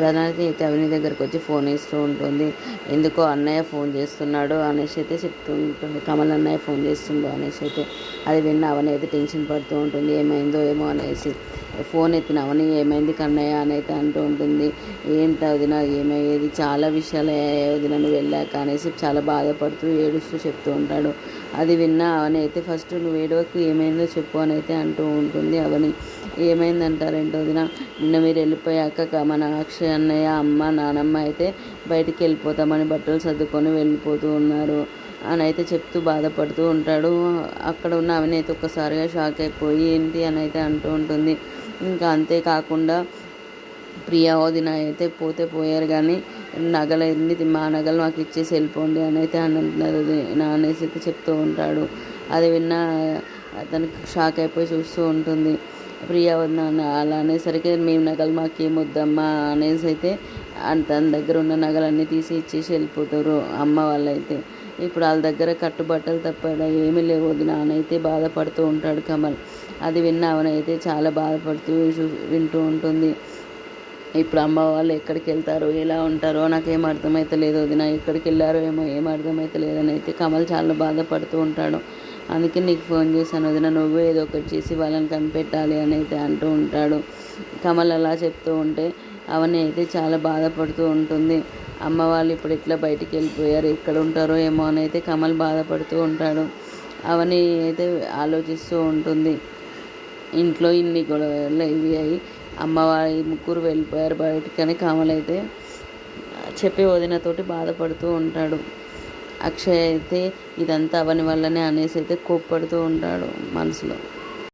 ప్రధానికి అయితే అవని దగ్గరకు వచ్చి ఫోన్ ఇస్తూ ఉంటుంది. ఎందుకో అన్నయ్య ఫోన్ చేస్తున్నాడు అనేసి అయితే చెప్తూ ఉంటుంది. కమల్ అన్నయ్య ఫోన్ చేస్తుండో అనేసి అయితే. అది విన్న అవని అయితే టెన్షన్ పడుతూ ఉంటుంది. ఏమైందో ఏమో అనేసి. ఫోన్ ఎత్తిన అవని ఏమైంది కన్నయ్య అని అయితే అంటూ ఉంటుంది. ఏంటి వదిన ఏమయ్యేది? చాలా విషయాలు వదిన నువ్వు వెళ్ళాక అనేసి చాలా బాధపడుతూ ఏడుస్తూ చెప్తూ ఉంటాడు. అది విన్న అవని అయితే ఫస్ట్ నువ్వు ఏడవకు ఏమైందో చెప్పు అని అయితే అంటూ ఉంటుంది అవని. ఏమైందంటారేంటో దిన నిన్న మీరు వెళ్ళిపోయాక మన అక్షయ్ అన్నయ్య అమ్మ నానమ్మ అయితే బయటికి వెళ్ళిపోతామని బట్టలు సర్దుకొని వెళ్ళిపోతూ ఉన్నారు అని అయితే చెప్తూ బాధపడుతూ ఉంటాడు. అక్కడ ఉన్న అవని అయితే ఒక్కసారిగా షాక్ అయిపోయి ఏంటి? అని అయితే అంటూ ఉంటుంది. ఇంకా అంతేకాకుండా ప్రియా వదిన అయితే పోతే పోయారు కానీ నగలు ఎన్ని మా నగలు మాకు ఇచ్చేసి వెళ్ళిపోండి అని అయితే అని అంటున్నారు అనేసి అయితే చెప్తూ ఉంటాడు. అది విన్న అతనికి షాక్ అయిపోయి చూస్తూ ఉంటుంది. ప్రియా వదిన అలా అనేసరికి మేము నగలు మాకు ఏమొద్దమ్మా అనేసి అయితే తన దగ్గర ఉన్న నగలన్నీ తీసి ఇచ్చేసి వెళ్ళిపోతారు అమ్మ వాళ్ళైతే. ఇప్పుడు వాళ్ళ దగ్గర కట్టుబట్టలు తప్ప ఏమీ లేవు వదిన అయితే బాధపడుతూ ఉంటాడు కమల్. అది విన్న అవనైతే చాలా బాధపడుతూ చూ- వింటూ ఉంటుంది. ఇప్పుడు అమ్మ వాళ్ళు ఎక్కడికి వెళ్తారో ఎలా ఉంటారో నాకేం అర్థమైతే లేదు. వదిన ఎక్కడికి వెళ్ళారో ఏమో ఏం అర్థమైతే లేదని అయితే కమల్ చాలా బాధపడుతూ ఉంటాడు. అందుకే నీకు ఫోన్ చేశాను వదిన నువ్వు ఏదో ఒకటి చేసి వాళ్ళని కనిపెట్టాలి అని అయితే అంటూ ఉంటాడు. కమల్ అలా చెప్తూ ఉంటే అవని అయితే చాలా బాధపడుతూ ఉంటుంది. అమ్మ వాళ్ళు ఇప్పుడు ఎట్లా బయటికి వెళ్ళిపోయారు ఎక్కడ ఉంటారో ఏమో అని అయితే కమల్ బాధపడుతూ ఉంటాడు. అవని అయితే ఆలోచిస్తూ ఉంటుంది. ఇంట్లో ఇన్ని గొడవలు ఇవి అయ్యి అమ్మవారి ముగ్గురు వెళ్ళిపోయారు బయటకని కామలైతే చెప్పి వదినతోటి బాధపడుతూ ఉంటాడు. అక్షయ్ అయితే ఇదంతా అవని వల్లనే అనేసి అయితే కోప్పడుతూ ఉంటాడు మనసులో.